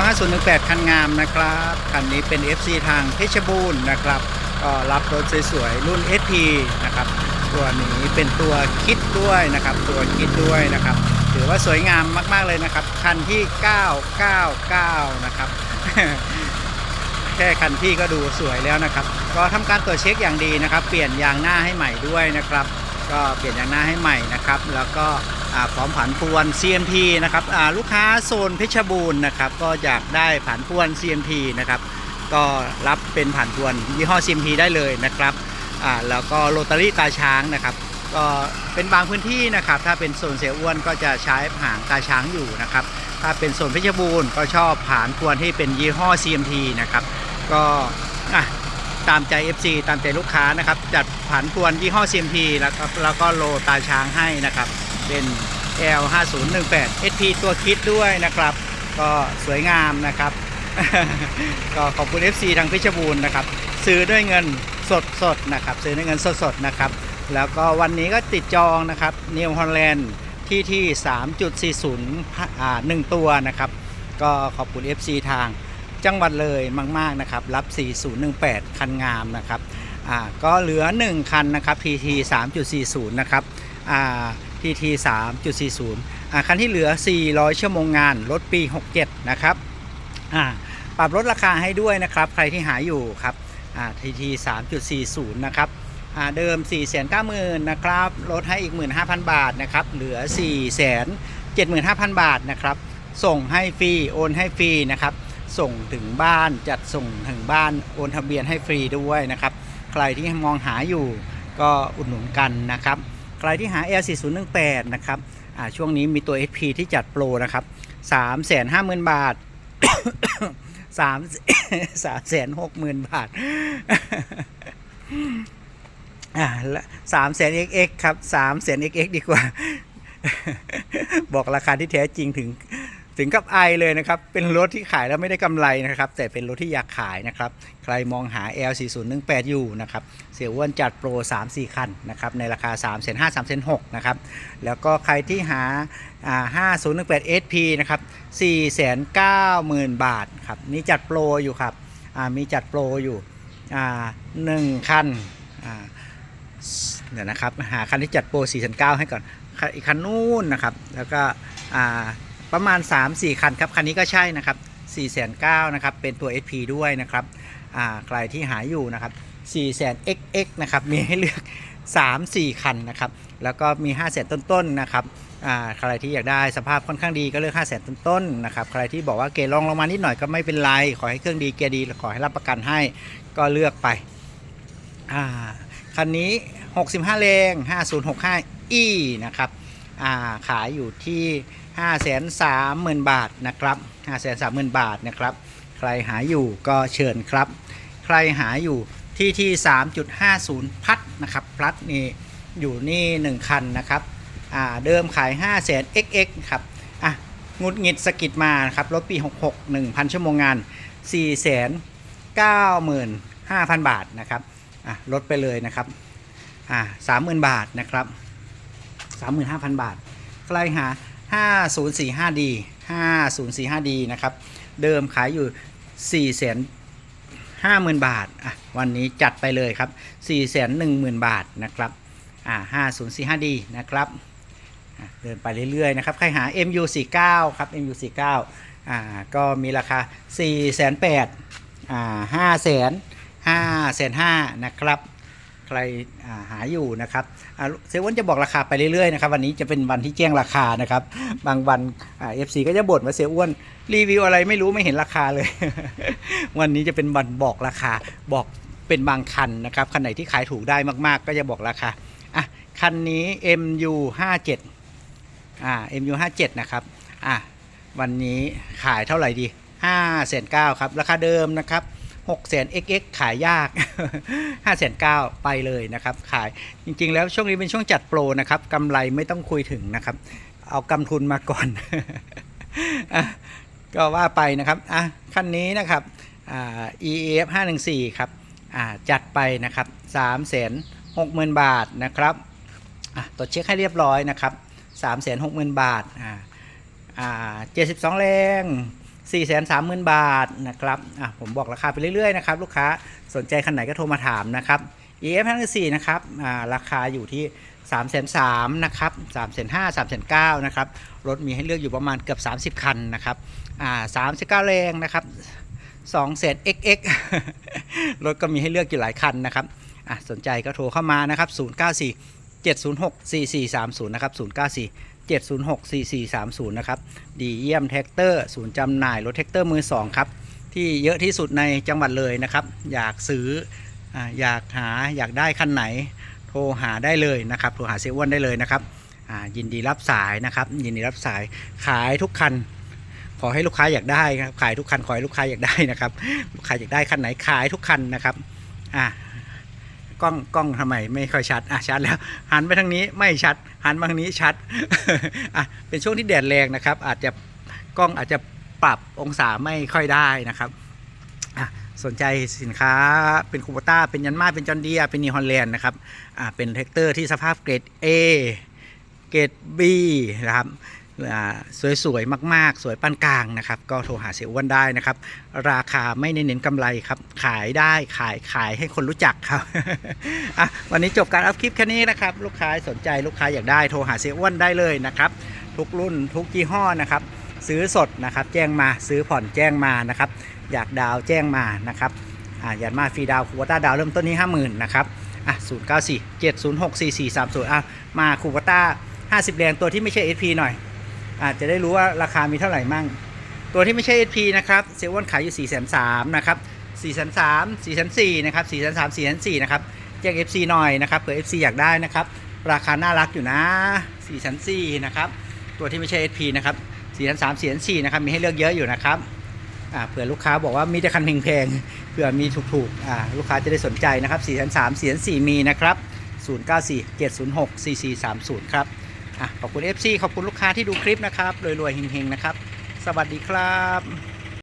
L5018 คันงามนะครับ คันนี้เป็น FC ทางเพชรบูรณ์นะครับก็รับรถสวยๆรุ่น SP นะครับ ตัวนี้เป็นตัวคิดด้วยนะครับ ตัวคิดด้วยนะครับ ถือว่าสวยงามมากๆเลยนะครับ คันที่ 999 นะครับ แค่คันที่ก็ดูสวยแล้วนะครับ ก็ทำการตรวจเช็คอย่างดีนะครับ เปลี่ยนยางหน้าให้ใหม่ด้วยนะครับ ก็เปลี่ยนยางหน้าให้ใหม่นะครับ แล้วก็ พร้อมผันพวน CMP นะครับลูกค้าโซนเพชรบูรณ์นะครับก็อยากได้ผันพวน CMP นะครับก็รับเป็นผันพวนยี่ห้อ CMP ได้เลยนะครับแล้วก็โรตารี่ตาช้างนะครับก็เป็นบางพื้นที่นะครับ ถ้าเป็นโซนเสียอ้วนก็จะใช้หางตาช้างอยู่นะครับ ถ้าเป็นโซนเพชรบูรณ์ก็ชอบผานพวนที่เป็นยี่ห้อ CMP นะครับ ก็ตามใจ FC ตามใจลูกค้านะครับ จัดผันพวนยี่ห้อ CMP แล้วก็แล้วก็โลตาช้างให้นะครับ เป็น L5018 SP ตัวคิดด้วยนะครับ ก็สวยงามนะครับ ก็ขอบคุณ FC ทางเพชบูรณ์นะครับ ซื้อด้วยเงินสดสดนะครับ ซื้อด้วยเงินสดสดนะครับ แล้วก็วันนี้ก็ติดจองนะครับนิวฮอลแลนด์ที่ที่ 3.40อ่าหนึ่งตัวนะครับ ก็ขอบคุณ FC ทางจังหวัดเลยมาก ๆ นะครับ รับ 4018 คันงามนะครับ อ่า ก็เหลือ 1 คันนะครับ PT 3.40 นะครับ อ่า PT 3.40อ่าคันที่เหลือ 400 ชั่วโมงงานรถปี 67 นะครับอ่าปรับลดราคาให้ด้วยนะครับ ใครที่หาอยู่ครับอ่า TT 3.40 นะครับอ่าเดิม 490,000นะครับลดให้อีก 15,000 บาทนะครับเหลือ 475,000 บาทนะครับส่งให้ฟรีโอนให้ฟรีนะครับส่งถึงบ้านจัดส่งถึงบ้านโอนทะเบียนให้ฟรีด้วยนะครับ ใครที่มองหาอยู่ก็อุดหนุนกันนะครับ ใครที่หา L4018 นะครับอ่าช่วงนี้มีตัว HP ที่จัดโปรนะครับ350,000 บาท3 360,000บาทอ่าสามแสน XX ครับสามแสน XX ดีกว่า บอกราคาที่แท้จริงถึง ถึงกับไอเลยนะครับ เป็นรถที่ขายแล้วไม่ได้กำไรนะครับ แต่เป็นรถที่อยากขายนะครับ ใครมองหา L4018 อยู่นะครับ เสียอ้วนจัดโปร 3-4 คันนะครับ ในราคา 3 5 0 0 0 3 6 0 0นะครับ แล้วก็ใครที่หาอ่า5018 SP นะครับ 490,000 บาทครับ นี่จัดโปรอยู่ครับ มีจัดโปรอยู่หนึ่งคันเดี๋ยวนะครับ หาคันที่จัดโปร4 9 0 0ให้ก่อนคันอีกคันนู้นนะครับ แล้วก็อ่า ประมาณ 3-4 คันครับคันนี้ก็ใช่นะครับ4 9 0 0 0นะครับเป็นตัว SP ด้วยนะครับอ่าใครที่หาอยู่นะครับ4 0 0 0 XX นะครับมีให้เลือก 3-4 คันนะครับแล้วก็มี 5 0 0 0 0ต้นๆนะครับอ่าใครที่อยากได้สภาพค่อนข้างดีก็เลือก 5 0 0 0 0ต้นๆนะครับใครที่บอกว่าเกรดรองลงมานิดหน่อยก็ไม่เป็นไร ขอให้เครื่องดีเกียร์ดีขอให้รับประกันให้ก็เลือกไปอ่าคันนี้ 65แรง5065 e นะครับ ขายอยู่ที่ 530,000 บาทนะครับ 530,000 บาทนะครับ ใครหาอยู่ก็เชิญครับ ใครหาอยู่ที่ที่ 3.50 พัดนะครับพัดนี่อยู่นี่ 1 คันนะครับเดิมขาย5 0 0 0 0 xx ครับอะงุดงิดสกิดมาครับรถปี 66 1,000 ชั่วโมงงาน 495,000 บาทนะครับอะลดไปเลยนะครับอ่าสามหมื่นบาทนะครับ สามหมื่นห้าพันบาท ใครหาห้าศูนย์สี่ห้าดีห้าศูนย์สี่ห้าดีนะครับ เดิมขายอยู่สี่แสนห้าหมื่นบาทอะวันนี้จัดไปเลยครับสี่แสนหนึ่งหมื่นบาทนะครับอ่าห้าศูนย์สี่ห้าดีนะครับเดินไปเรื่อยๆนะครับ ใครหา MU 4 9 ครับ MU 4 9 อ่าก็มีราคา4แสนแปดอ่าห้าแสนห้าแสนห้านะครับ ใคราหาอยู่นะครับเซเว่นจะบอกราคาไปเรื่อยๆนะครับวันนี้จะเป็นวันที่แจ้งราคานะครับบางวันเอฟซีก็จะบ่นว่าเซอ้วนรีวิวอะไรไม่รู้ไม่เห็นราคาเลย วันนี้จะเป็นวันบอกราคาบอกเป็นบางคันนะครับคันไหนที่ขายถูกได้มากๆ ก็จะบอกราคาอะคันนี้ MU 57อ่า MU 57นะครับอะวันนี้ขายเท่าไหร่ดี5แสนเก้าครับราคาเดิมนะครับ 6แสน XX ขายยาก5แสนเก้าไปเลยนะครับ ขายจริงๆ แล้วช่วงนี้เป็นช่วงจัดโปรนะครับกำไรไม่ต้องคุยถึงนะครับ เอากำทุนมาก่อนอก็ว่าไปนะครับอะคันนี้นะครับอ่า EF 514ครับจัดไปนะครับ3แสน6หมื่นบาทนะครับตรวจเช็คให้เรียบร้อยนะครับ3แสน6หมื่นบาทอ่า72 แรง 4 3 0 0 0 0 บาทนะครับอะผมบอกราคาไปเรื่อยๆนะครับลูกค้าสนใจคันไหนก็โทรมาถามนะครับ EF 54นะครับอ่าราคาอยู่ที่3 3 0 0 0นะครับ3 5 0 0 3 9 0 0นะครับรถมีให้เลือกอยู่ประมาณเกือบ30 คันนะครับอ่า39แรงนะครับ2เศษ XX รถก็มีให้เลือกอยู่หลายคันนะครับอะสนใจก็โทรเข้ามานะครับ 094 706 4430 นะครับ 094 706 4430 นะครับ ดีเยี่ยมแท็กเตอร์ ศูนย์จำหน่ายรถแท็กเตอร์มือ 2 ครับ ที่เยอะที่สุดในจังหวัดเลยนะครับ อยากซื้อออยากหาอยากได้คันไหน โทรหาได้เลยนะครับ โทรหาเซอ้วนได้เลยนะครับยินดีรับสายนะครับ ยินดีรับสายขายทุกคัน ขอให้ลูกค้าอยากได้ครับขายทุกคันขอให้ลูกค้าอยากได้นะครับ ลูกค้าอยากได้คันไหนขายทุกคันนะครับอ่า กล้องกล้องทำไมไม่ค่อยชัดอะชัดแล้ว หันไปทางนี้ไม่ชัด หันมาทางนี้ชัดอะเป็นช่วงที่แดดแรงนะครับ อาจจะกล้องอาจจะปรับองศาไม่ค่อยได้นะครับอะสนใจสินค้าเป็นคูปต้าเป็นยันมาเป็นจอนเดียเป็นนีฮอลแลนด์นะครับอะเป็นแท็กเตอร์ที่สภาพเกรด A เกรด B นะครับ สวยๆ มากๆ สวยปานกลางนะครับ ก็โทรหาเสียอ้วนได้นะครับ ราคาไม่เน้นกำไรครับ ขายได้ขายขายให้คนรู้จักครับวันนี้จบการอัพคลิปแค่นี้นะครับ ลูกค้าสนใจลูกค้าอยากได้โทรหาเสียอ้วนได้เลยนะครับ ทุกรุ่นทุกยี่ห้อนะครับ ซื้อสดนะครับ แจ้งมาซื้อผ่อนแจ้งมานะครับ อยากดาวแจ้งมานะครับอ่าอยากมาฟรีดาวคูวต้าดาวเริ่มต้นที่50,000นะครับอะ094 706 4430อะมาคูวต้า50แรงตัวที่ไม่ใช่ SP หน่อย อาจจะได้รู้ว่าราคามีเท่าไหร่มั่ง ตัวที่ไม่ใช่ SP นะครับเซเว่นขายอยู่4 3 0 0 0นะครับ4 3 0 0 4 4 4นะครับ4 3 3 4 4นะครับแจ้ง FC หน่อยนะครับเผื่อ FC อยากได้นะครับ ราคาน่ารักอยู่นะ4 3 4นะครับตัวที่ไม่ใช่ SP นะครับ4 3 3 4 4นะครับมีให้เลือกเยอะอยู่นะครับเผื่อลูกค้าบอกว่ามีแต่คันแพงๆเผื่อมีถูกๆลูกค้าจะได้สนใจนะครับ4 3 3 4 4 มีนะครับ 094 706 4430 ครับ ขอบคุณ FC ขอบคุณลูกค้าที่ดูคลิปนะครับรวยๆเฮงๆนะครับ สวัสดีครับ